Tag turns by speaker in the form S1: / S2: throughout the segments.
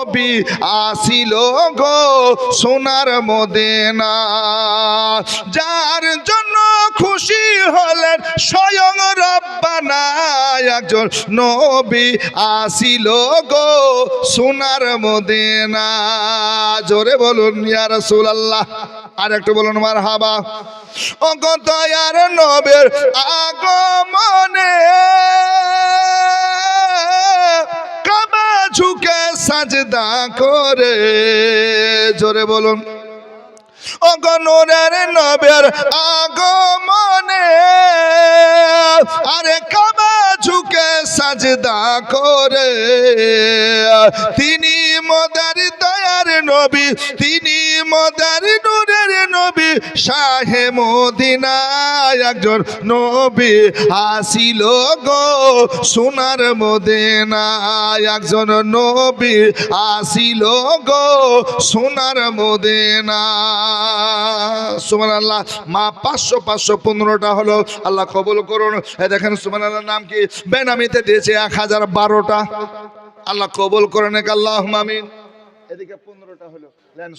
S1: নবী আসিল গো সোনার মদেনা। যার জন্য খুশি হলেন স্বয়ং রব্বানা। একজন নবী আসিল গো সোনার মদেনা। জোরে বলুন, ইয়া রাসূলুল্লাহ। আর একটু বলুন মার হাবা কত আর নবের আগমনে কাবা ঝুঁকে সাজদা করে। জোরে বলুন। অগনুরের নবের আগমনে আরে কাবা ঝুঁকে সাজদা করে। তিনি মদার নবী, তিনি মদার নূরের নবী, শাহে মদিনা একজন নবী আসিল গো, সোনার মদিনা একজন নবী আসিল গো, সোনার মদিনা। সুমান আল্লাহ মা পাঁচশো পাঁচশো পনেরোটা হলো, আল্লাহ কবুল করুন। দেখেন সুমান আল্লাহর নাম কি? বেনামিতে দিয়েছে এক হাজার বারোটা। আল্লাহ কবুল করেন এক আল্লাহ মামিন এদিকে পনেরোটা হলো।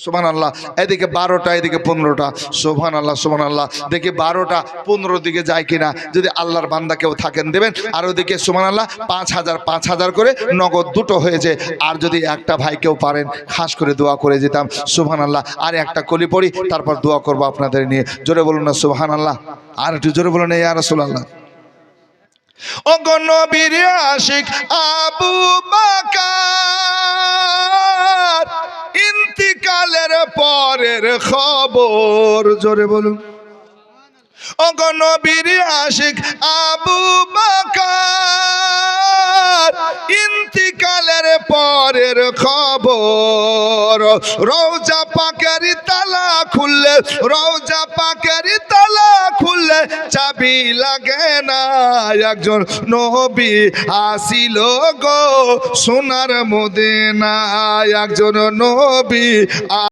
S1: সোমান আল্লাহ এদিকে বারোটা, এদিকে পনেরোটা। সোহান আল্লাহ সোহান আল্লাহ দেখি বারোটা, পনেরো দিকে যায় কিনা। যদি আল্লাহর বান্দা কেউ থাকেন, দেবেন। আর ওদিকে আল্লাহ পাঁচ হাজার পাঁচ হাজার করে নগদ দুটো হয়েছে। আর যদি একটা ভাই কেউ পারেন, খাস করে দোয়া করে যেতাম। সুবহান আল্লাহ আর একটা কলি পড়ি, তারপর দোয়া করব আপনাদের নিয়ে। জোরে বলুন না সুবহান আল্লাহ আর একটু জোরে বলুন ইয়া রাসূলুল্লাহ। ও নবীর আশিক, আবু বাকার পরের খবর। জোরে বলুন। আশিক আবু বাকার, ইন্তিকালের পরের খবর। রৌজা পাকের তালা খুললে রৌজা পাকের তালা খুললে চাবি লাগে না। একজন নবী আসিল গো সোনার মদিনা একজন নবী